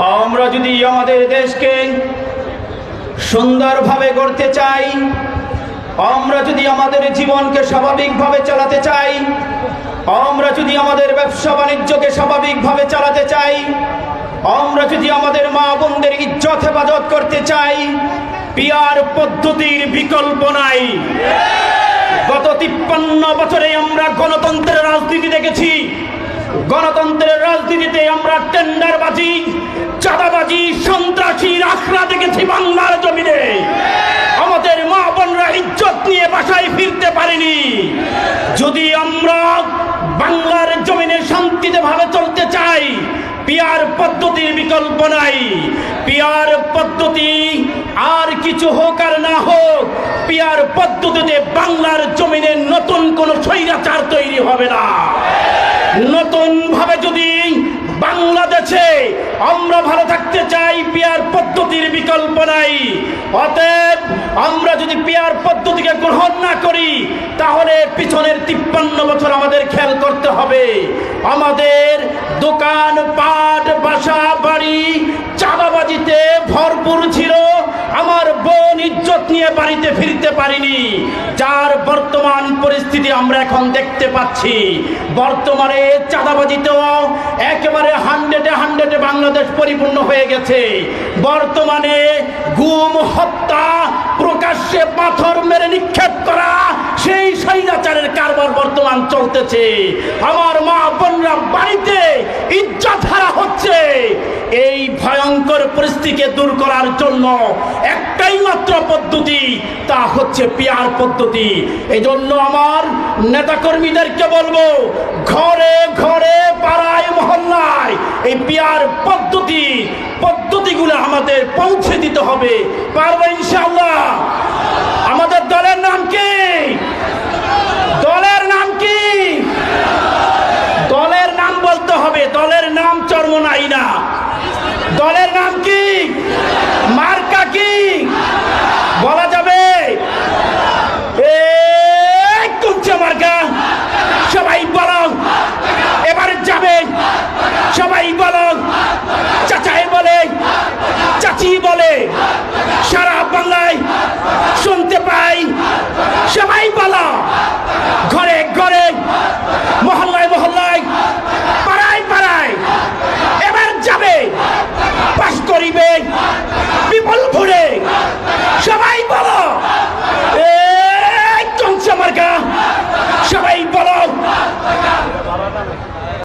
আমরা যদি আমাদের দেশকে সুন্দরভাবে গড়তে চাই, আমরা যদি আমাদের জীবনকে স্বাভাবিকভাবে চালাতে চাই, আমরা যদি আমাদের ব্যবসা বাণিজ্যকে স্বাভাবিকভাবে চালাতে চাই, আমরা যদি আমাদের মা বোনদের ইজ্জত হেফাজত করতে চাই, পিয়ার পদ্ধতির বিকল্প নাই। গত তিপ্পান্ন বছরে আমরা গণতন্ত্রের রাজনীতি দেখেছি। গণতন্ত্রের রাজনীতিতে আমরা টেন্ডারবাজি, চাঁদাবাজি, সন্ত্রাসী আখড়া দেখেছি বাংলার জমিনে। আমাদের মা বোনরা ইজ্জত নিয়ে বাসায় ফিরতে পারেনি। যদি আমরা বাংলার জমিনে শান্তিতে ভাবে চলতে চাই, পিয়ার পদ্ধতির বিকল্প নাই। পিয়ার পদ্ধতি আর কিছু হোক আর না হোক, পিয়ার পদ্ধতিতে বাংলার জমিনে নতুন কোনো স্বৈরাচার তৈরি হবে না। নতুন ভাবে যদি বাংলাদেশে আমরা ভালো থাকতে চাই, পিয়ার পদ্ধতির বিকল্প নাই। অতএব আমরা যদি পিয়ার পদ্ধতিকে গ্রহণ না করি, তাহলে পিছনের তিপ্পান্ন বছর আমাদের খেয়াল করতে হবে। আমাদের দোকান পাট বাসা, বাড়ি, চাঁদাবাজিতে ভরপুর ছিল। ইজ্জত নিয়ে বাড়িতে ফিরতে পারিনি। যার বর্তমান পরিস্থিতি আমরা এখন দেখতে পাচ্ছি। বর্তমানে চাঁদাবাজিতেও একেবারে হান্ড্রেডে হান্ড্রেডে বাংলাদেশ পরিপূর্ণ হয়ে গেছে। বর্তমানে গুম, হত্যা, প্রকাশ্যে পাথর মেরে নিক্ষেপ করা, সেই স্বৈরাচারের কারবার বর্তমান চলতেছে। আমার মা বোনরা বাড়িতে ইজ্জত হারা হচ্ছে। এই পরিস্থিতিকে দূর করার জন্য একটাই মাত্র পদ্ধতি, তা হচ্ছে পিয়ার পদ্ধতি। এই জন্য আমার নেতাকর্মীদেরকে বলব, ঘরে ঘরে পাড়ায় মহল্লায় এই পিয়ার পদ্ধতি, পদ্ধতিগুলো আমাদের পৌঁছে দিতে হবে। পারব ইনশাআল্লাহ? আমাদের দলের নাম কি? এটাই বলেন